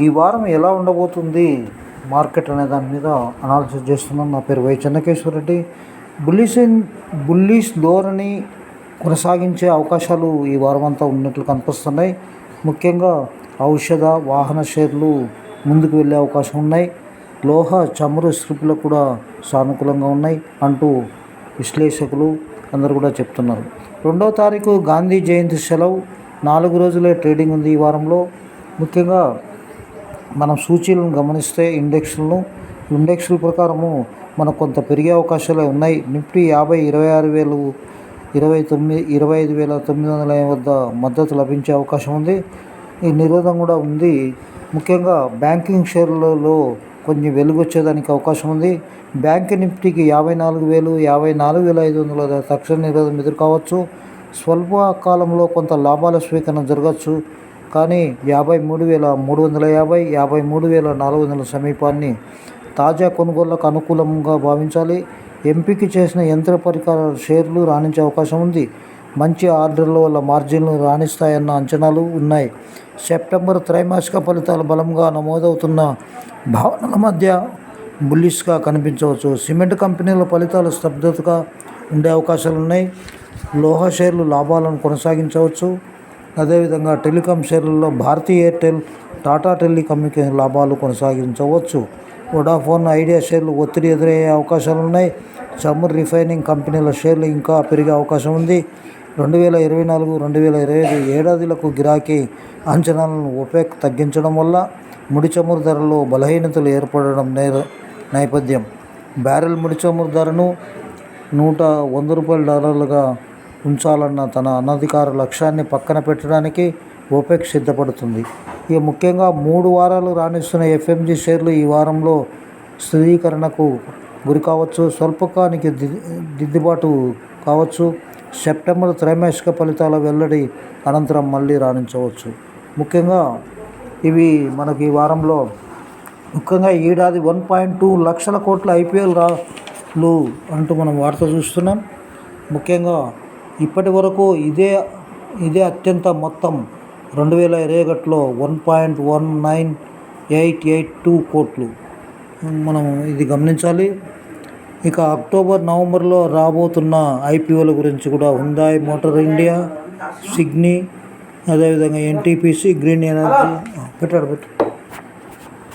ఈ వారం ఎలా ఉండబోతుంది? మార్కెట్ అనే దాని మీద అనాలిసిస్ చేస్తున్నాం. నా పేరు Y Chennakeshwara Reddy. Bullish bullish ధోరణి కొనసాగించే అవకాశాలు ఈ వారం అంతా ఉన్నట్లు కనిపిస్తున్నాయి. ముఖ్యంగా ఔషధ వాహన షేర్లు ముందుకు వెళ్ళే అవకాశం ఉన్నాయి. లోహ చమురు స్క్రిప్లు కూడా సానుకూలంగా ఉన్నాయి అంటూ విశ్లేషకులు అందరూ కూడా చెప్తున్నారు. రెండవ తారీఖు గాంధీ జయంతి సెలవు. నాలుగు రోజులే ట్రేడింగ్ ఉంది ఈ వారంలో. ముఖ్యంగా మనం సూచీలను గమనిస్తే ఇండెక్స్లను ఇండెక్స్ల ప్రకారము మనకు కొంత పెరిగే అవకాశాలు ఉన్నాయి. నిఫ్టీ యాభై ఇరవై ఆరు వేలు ఇరవై తొమ్మిది ఇరవై ఐదు వేల తొమ్మిది వందల వద్ద మద్దతు లభించే అవకాశం ఉంది. ఈ నిరోధం కూడా ఉంది. ముఖ్యంగా బ్యాంకింగ్ షేర్లలో కొంచెం వెలుగు వచ్చేదానికి అవకాశం ఉంది. బ్యాంక్ నిఫ్టీకి యాభై నాలుగు వేలు యాభై నాలుగు వేల ఐదు వందల తక్షణ నిరోధం ఎదుర్కోవచ్చు. స్వల్ప కాలంలో కొంత లాభాల స్వీకరణ జరగచ్చు కానీ యాభై మూడు వేల మూడు వందల యాభై యాభై మూడు వేల నాలుగు వందల సమీపాన్ని తాజా కొనుగోళ్ళకు అనుకూలంగా భావించాలి. ఎంపిక చేసిన యంత్ర పరికరాల షేర్లు రాణించే అవకాశం ఉంది. మంచి ఆర్డర్ల వల్ల మార్జిన్లు రాణిస్తాయన్న అంచనాలు ఉన్నాయి. సెప్టెంబర్ త్రైమాసిక ఫలితాలు బలంగా నమోదవుతున్న భావనల మధ్య బుల్లిష్గా కనిపించవచ్చు. సిమెంట్ కంపెనీల ఫలితాలు స్తబ్దతగా ఉండే అవకాశాలు ఉన్నాయి లోహ షేర్లు లాభాలను కొనసాగించవచ్చు. అదేవిధంగా టెలికాం షేర్లలో భారతీ ఎయిర్టెల్ టాటా టెలికమ్యూనికేషన్ లాభాలు కొనసాగించవచ్చు. వొడాఫోన్ ఐడియా షేర్లు ఒత్తిడి ఎదురయ్యే అవకాశాలు ఉన్నాయి. చమురు రిఫైనింగ్ కంపెనీల షేర్లు ఇంకా పెరిగే అవకాశం ఉంది. రెండు వేల ఇరవై నాలుగు రెండు వేల ఇరవై ఐదు ఏడాదిలకు గిరాకీ అంచనాలను ఒపెక్ తగ్గించడం వల్ల ముడి చమురు ధరల్లో బలహీనతలు ఏర్పడడం నేర నేపథ్యం. బ్యారెల్ ముడి చమురు ధరను నూట వంద రూపాయల డాలర్లుగా ఉంచాలన్న తన అనధికార లక్ష్యాన్ని పక్కన పెట్టడానికి ఓపెక్ సిద్ధపడుతుంది. ఇక ముఖ్యంగా మూడు వారాలు రాణిస్తున్న ఎఫ్ఎంజి షేర్లు ఈ వారంలో స్థిరీకరణకు గురి కావచ్చు. స్వల్పకానికి ది దిద్దుబాటు కావచ్చు. సెప్టెంబర్ త్రైమాసిక ఫలితాల వెల్లడి అనంతరం మళ్ళీ రాణించవచ్చు. ముఖ్యంగా ఇవి మనకి ఈ వారంలో ముఖ్యంగా ఏడాది వన్ పాయింట్ టూ లక్షల కోట్ల ఐపీఎల్ రాలు అంటూ మనం వార్త చూస్తున్నాం. ముఖ్యంగా ఇప్పటి వరకు ఇదే ఇదే అత్యంత మొత్తం రెండు వేల ఇరవై ఒకటిలో one point one nine eight eight two కోట్లు. మనం ఇది గమనించాలి. ఇక అక్టోబర్ నవంబర్లో రాబోతున్న ఐపీఓల గురించి కూడా హుందాయ్ మోటార్ ఇండియా సిగ్నీ అదేవిధంగా ఎన్టీపీసీ గ్రీన్ ఎనర్జీ పెట్టాడు పెట్టాడు.